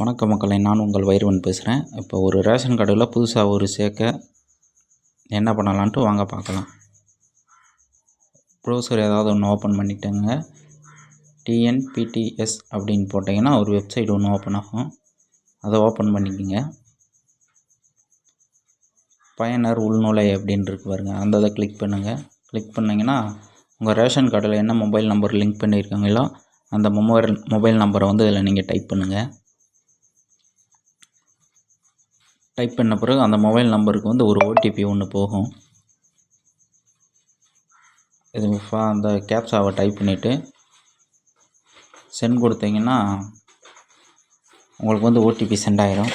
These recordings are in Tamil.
வணக்கம் மக்களை நான் உங்கள் வைரவன் பேசுகிறேன் இப்போ ஒரு ரேஷன் கடையில் புதுசாக ஒரு சேர்க்க என்ன பண்ணலான்ட்டு வாங்க பார்க்கலாம். ப்ரௌசர் ஏதாவது ஒன்று ஓப்பன் பண்ணிட்டேங்க டிஎன்பிடிஎஸ் அப்படின்னு போட்டிங்கன்னா ஒரு வெப்சைட் ஒன்று ஓப்பன் ஆகும். அதை ஓப்பன் பண்ணிக்கோங்க. பயனர் உள்நுழை அப்படின்னு இருக்கு பாருங்க. அந்த இதை கிளிக் பண்ணுங்கள் கிளிக் பண்ணிங்கன்னா உங்கள் ரேஷன் கார்டில் என்ன மொபைல் நம்பர் லிங்க் பண்ணியிருக்காங்களோ அந்த மொபைல் மொபைல் நம்பரை வந்து இதில் நீங்கள் டைப் பண்ணுங்கள் டைப் பண்ண பிறகு அந்த மொபைல் நம்பருக்கு வந்து ஒரு ஓடிபி ஒன்று போகும். இது அந்த கேப்சாவை டைப் பண்ணிவிட்டு சென்ட் கொடுத்தீங்கன்னா உங்களுக்கு வந்து ஓடிபி சென்ட் ஆயிரும்.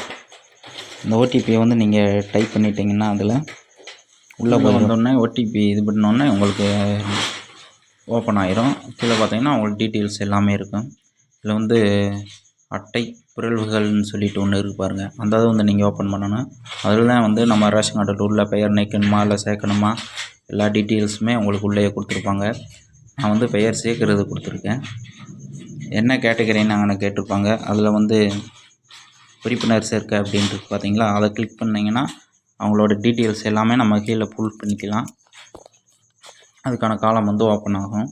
இந்த ஓடிபியை வந்து நீங்கள் டைப் பண்ணிட்டீங்கன்னா அதில் உள்ளே போய் வந்தோடனே ஓடிபி இது பண்ணோடனே உங்களுக்கு ஓப்பன் ஆயிரும். கீழே பார்த்தீங்கன்னா உங்களுக்கு டீட்டெயில்ஸ் எல்லாமே இருக்கும். இதில் வந்து அட்டை பிறழ்வுகள்னு சொல்லிட்டு ஒன்று இருக்கு பாருங்கள் அந்த அதை வந்து நீங்கள் ஓப்பன் பண்ணணும் அதில் தான் வந்து நம்ம ரேஷன் கார்டில் உள்ள பெயர் நீக்கணுமா இல்லை சேர்க்கணுமா எல்லா டீட்டெயில்ஸுமே உங்களுக்கு உள்ளேயே கொடுத்துருப்பாங்க. நான் வந்து பெயர் சேர்க்கறது கொடுத்துருக்கேன். என்ன கேட்டகரின்னு அங்கே கேட்டிருப்பாங்க. அதில் வந்து உறுப்பினர் சேர்க்கை அப்படின்ட்டு பார்த்தீங்களா அதை கிளிக் பண்ணிங்கன்னா அவங்களோட டீட்டெயில்ஸ் எல்லாமே நம்ம கீழே ஃபுல் பண்ணிக்கலாம். அதுக்கான காலம் வந்து ஓப்பன் ஆகும்.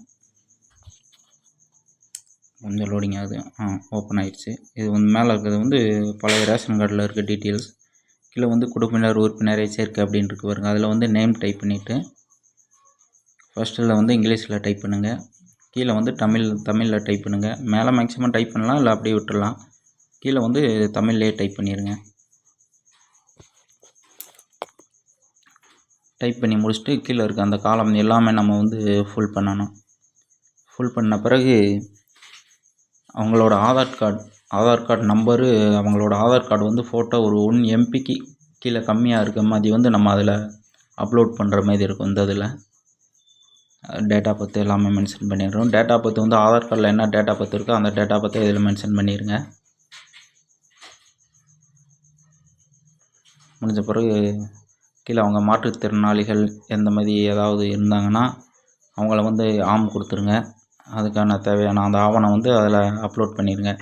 கொஞ்சம் லோடிங் ஆகுது. ஆ ஓப்பன் ஆயிடுச்சு. இது வந்து மேலே இருக்கிறது வந்து பழைய ரேஷன் கார்டில் இருக்க டீட்டெயில்ஸ் கீழே வந்து குடும்பினர் உறுப்பினரை சேர்க்கை அப்படின்னு இருக்கு பாருங்க. அதில் வந்து நேம் டைப் பண்ணிவிட்டு ஃபஸ்ட்டில் வந்து இங்கிலீஷில் டைப் பண்ணுங்கள் கீழே வந்து தமிழ் தமிழில் டைப் பண்ணுங்கள் மேலே மேக்ஸிமம் டைப் பண்ணலாம் இல்லை அப்படியே விட்டுடலாம் கீழே வந்து தமிழ்லேயே டைப் பண்ணிடுங்க டைப் பண்ணி முடிச்சுட்டு கீழே இருக்க அந்த காலம் எல்லாமே நம்ம வந்து ஃபுல் பண்ணணும். ஃபுல் பண்ண பிறகு அவங்களோட Aadhaar card Aadhaar card number அவங்களோட ஆதார் கார்டு வந்து ஃபோட்டோ ஒரு ஒன் எம்பிக்கு கீழே கம்மியாக இருக்க மாதிரி வந்து நம்ம அதில் அப்லோட் பண்ணுற மாதிரி இருக்கும் இந்த இதில். டேட்டா பற்றி எல்லாமே மென்ஷன் பண்ணிடுறோம். டேட்டா பற்றி வந்து ஆதார் கார்டில் என்ன டேட்டா பற்றி இருக்கோ அந்த டேட்டா பற்றி இதில் மென்ஷன் பண்ணிடுங்க முடிஞ்ச பிறகு கீழே அவங்க மாற்றுத்திறனாளிகள் எந்த மாதிரி ஏதாவது இருந்தாங்கன்னா அவங்கள வந்து ஆம் கொடுத்துருங்க. அதுக்கான தேவையான அந்த ஆவணம் வந்து அதில் அப்லோட் பண்ணிடுங்க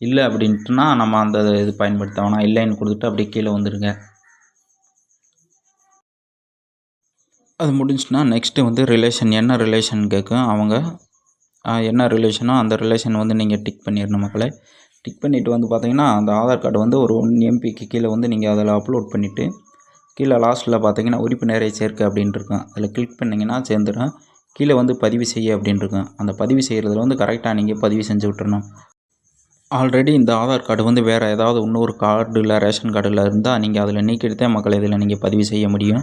இல்லை அப்படின்ட்டுனா நம்ம அந்த இது பயன்படுத்த வேணாம் இல்லைன்னு கொடுத்துட்டு அப்படியே கீழே வந்துடுங்க அது முடிஞ்சுன்னா நெக்ஸ்ட்டு வந்து ரிலேஷன் என்ன ரிலேஷன் கேட்கும்? அவங்க என்ன ரிலேஷனோ அந்த ரிலேஷன் வந்து நீங்கள் டிக் பண்ணிடணும் மக்களே. டிக் பண்ணிவிட்டு வந்து பார்த்தீங்கன்னா அந்த ஆதார் கார்டு வந்து ஒரு ஒன் எம்பிக்கு கீழே வந்து நீங்கள் அதில் அப்லோட் பண்ணிவிட்டு கீழே லாஸ்ட்டில் பார்த்தீங்கன்னா உறுப்பினரை சேர்க்க அப்படின்ட்டு இருக்கும். அதில் கிளிக் பண்ணிங்கன்னா சேர்ந்துடும் கீழே வந்து பதிவு செய்ய அப்படின்னு அந்த பதிவு செய்கிறதுல வந்து கரெக்டாக நீங்கள் பதிவு செஞ்சு விட்டுறணும். ஆல்ரெடி இந்த ஆதார் கார்டு வந்து வேறு ஏதாவது இன்னொரு கார்டில் ரேஷன் கார்டில் இருந்தால் நீங்கள் அதில் நீக்கிட்டு தான் மக்கள் இதில் நீங்கள் பதிவு செய்ய முடியும்.